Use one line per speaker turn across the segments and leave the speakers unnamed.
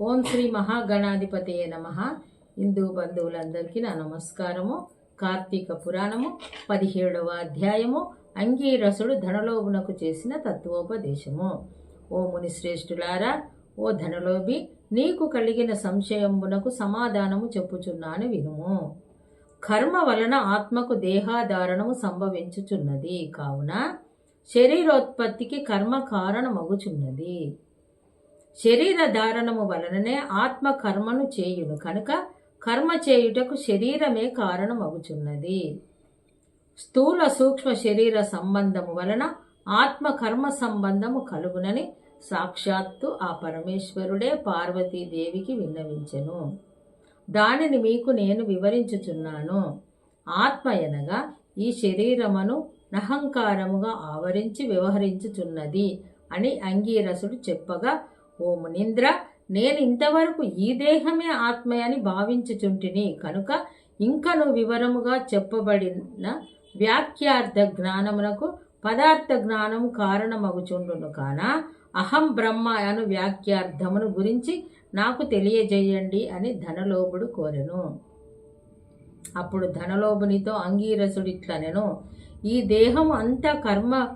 ఓం శ్రీ మహాగణాధిపతియే నమ. హిందూ బంధువులందరికీ నా నమస్కారము. కార్తీక పురాణము పదిహేడవ అధ్యాయము. అంగీరసుడు ధనలోభునకు చేసిన తత్వోపదేశము. ఓ ముని శ్రేష్ఠులారా ఓ ధనలోభి నీకు కలిగిన సంశయంబునకు సమాధానము చెప్పుచున్నాను వినుము. కర్మ వలన ఆత్మకు దేహాధారణము సంభవించుచున్నది. కావున శరీరోత్పత్తికి కర్మ కారణమగుచున్నది. శరీర ధారణము వలననే ఆత్మ కర్మను చేయును. కనుక కర్మ చేయుటకు శరీరమే కారణమగుచున్నది. స్థూల సూక్ష్మ శరీర సంబంధము వలన ఆత్మ కర్మ సంబంధము కలుగునని సాక్షాత్తు ఆ పరమేశ్వరుడే పార్వతీదేవికి విన్నవించెను. దానిని మీకు నేను వివరించుచున్నాను. ఆత్మ ఎనగా ఈ శరీరమును నహంకారముగా ఆవరించి వ్యవహరించుచున్నది అని అంగీరసుడు చెప్పగా ఓ మునీంద్ర నేను ఇంతవరకు ఈ దేహమే ఆత్మయని భావించుచుంటిని. కనుక ఇంకను వివరముగా చెప్పబడిన వ్యాఖ్యార్థ జ్ఞానమునకు పదార్థ జ్ఞానం కారణమగుచుండును కాన? అహం బ్రహ్మ అను వ్యాఖ్యార్థమును గురించి నాకు తెలియజేయండి అని ధనలోభుడు కోరెను. అప్పుడు ధనలోభునితో అంగీరసుడిట్లనెను. ఈ దేహం అంతా కర్మ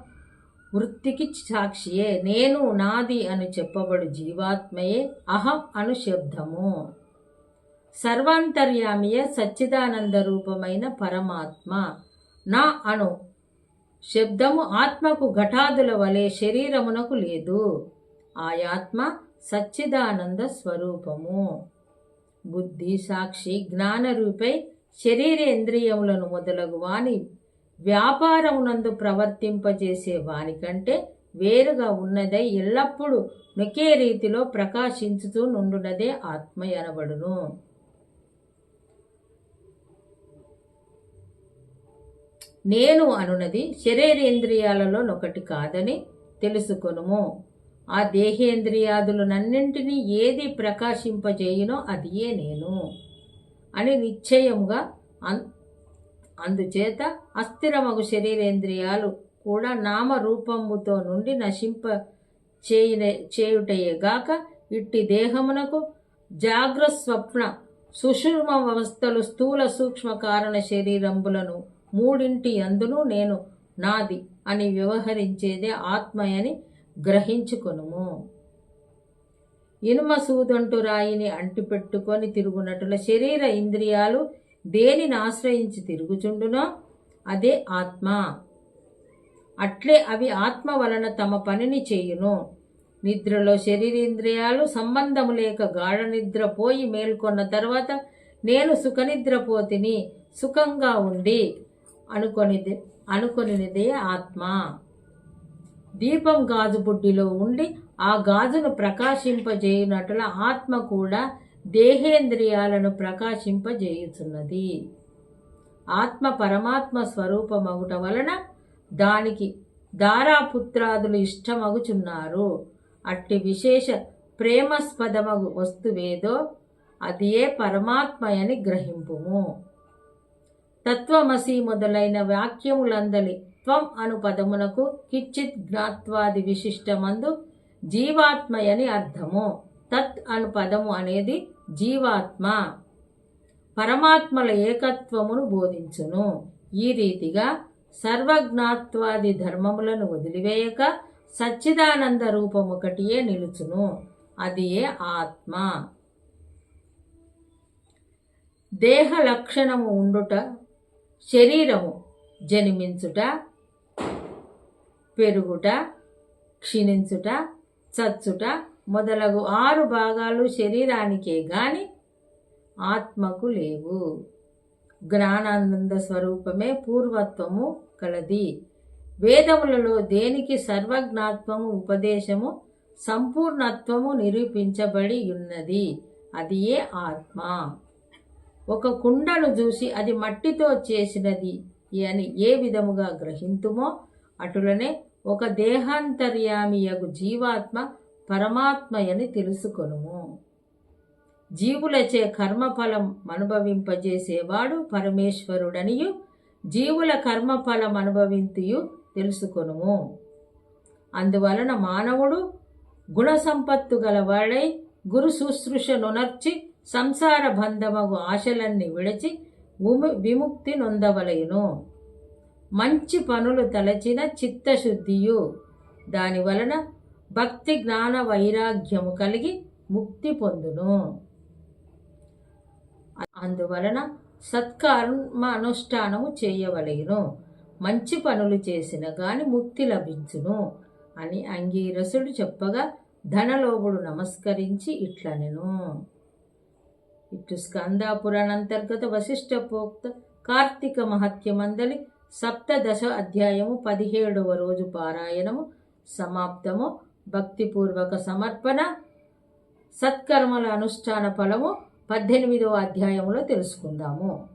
వృత్తికి సాక్షియే. నేను నాది అని చెప్పబడు జీవాత్మయే. అహం అను శబ్దము సర్వాంతర్యామియే సచ్చిదానంద రూపమైన పరమాత్మ. నా అను శబ్దము ఆత్మకు ఘటాదుల వలె శరీరమునకు లేదు. ఆయాత్మ సచ్చిదానంద స్వరూపము. బుద్ధి సాక్షి జ్ఞానరూపై శరీరేంద్రియములను మొదలగు వాని వ్యాపారమునందు ప్రవర్తింపజేసే వానికంటే వేరుగా ఉన్నదై ఎల్లప్పుడూ ఒకే రీతిలో ప్రకాశించుతూ నుండునదే ఆత్మ ఎనబడును. నేను అనునది శరీరేంద్రియాలలో ఒకటి కాదని తెలుసుకొనుము. ఆ దేహేంద్రియాదులనన్నింటినీ ఏది ప్రకాశింపజేయునో అదియే నేను. అని నిశ్చయముగా అన్ అందుచేత అస్థిరమగు శరీరేంద్రియాలు కూడా నామరూపముతో నుండి నశింప చేయుటయే చేయుటయేగాక ఇట్టి దేహమునకు జాగ్రస్వప్న సుషుమ్న వ్యవస్థలు స్థూల సూక్ష్మ కారణ శరీరంబులను మూడింటి అందును నేను నాది అని వ్యవహరించేదే ఆత్మయని గ్రహించుకొనుము. ఇనుమ సూదంటు రాయిని అంటిపెట్టుకొని తిరుగునటుల శరీర ఇంద్రియాలు దేనిని ఆశ్రయించి తిరుగుచుండునో అదే ఆత్మ. అట్లే అవి ఆత్మ వలన తమ పనిని చేయును. నిద్రలో శరీరేంద్రియాలు సంబంధము లేక గాఢ నిద్ర పోయి మేల్కొన్న తర్వాత నేను సుఖనిద్రపోతిని సుఖంగా ఉండి అనుకొనిది అనుకొనిదే ఆత్మ. దీపం గాజు బుడ్డిలో ఉండి ఆ గాజును ప్రకాశింపజేయునట్ల ఆత్మ కూడా దేహేంద్రియాలను ప్రకాశింపజేయుచున్నది. ఆత్మ పరమాత్మ స్వరూపమగుట వలన దానికి దారాపుత్రాదులు ఇష్టమగుచున్నారు. అట్టి విశేష ప్రేమస్పదమగు వస్తువేదో అది ఏ పరమాత్మయని గ్రహింపుము. తత్వమసి మొదలైన వాక్యములందలి త్వం అను పదమునకు కిచ్చిత్ జ్ఞాత్వాది విశిష్టమందు జీవాత్మయని అర్థము. తత్ అను పదము అనేది జీవాత్మ పరమాత్మల ఏకత్వమును బోధించును. ఈ రీతిగా సర్వజ్ఞాత్వాది ధర్మములను వదిలివేయక సచ్చిదానంద రూపమొకటియే నిలుచును. అది ఏ ఆత్మ? దేహ లక్షణము ఉండుట శరీరము జన్మించుట పెరుగుట క్షీణించుట చచ్చుట మొదలగు ఆరు భాగాలు శరీరానికే గాని ఆత్మకు లేవు. జ్ఞానానంద స్వరూపమే పూర్వత్వము కలది. వేదములలో దేనికి సర్వజ్ఞాత్వము ఉపదేశము సంపూర్ణత్వము నిరూపించబడి ఉన్నది? అది ఏ ఆత్మ? ఒక కుండను చూసి అది మట్టితో చేసినది అని ఏ విధముగా గ్రహింతుమో అటులనే ఒక దేహాంతర్యామియగు జీవాత్మ పరమాత్మయని తెలుసుకొనుము. జీవులచే కర్మఫలం అనుభవింపజేసేవాడు పరమేశ్వరుడనియు జీవుల కర్మఫలం అనుభవింతియు తెలుసుకొనుము. అందువలన మానవుడు గుణ సంపత్తు గలవాడై గురు శుశ్రూషనునర్చి సంసార బంధమగు ఆశలన్నీ విడచి విముక్తి నొందవలయును. మంచి పనులు తలచిన చిత్తశుద్ధియు. దాని వలన భక్తి జ్ఞాన వైరాగ్యము కలిగి ముక్తి పొందును. అందువలన సత్కర్మ అనుష్ఠానము చేయవలెను. మంచి పనులు చేసిన గాని ముక్తి లభించును అని అంగీరసుడు చెప్పగా ధనలోభుడు నమస్కరించి ఇట్లనెను. ఇటు స్కందాపురాణంతర్గత వశిష్ఠ పోక్త కార్తీక మహత్యమందలి సప్తదశ అధ్యాయము పదిహేడవ రోజు పారాయణము సమాప్తము. భక్తిపూర్వక సమర్పణ సత్కర్మల అనుష్ఠాన ఫలము పద్దెనిమిదవ అధ్యాయంలో తెలుసుకుందాము.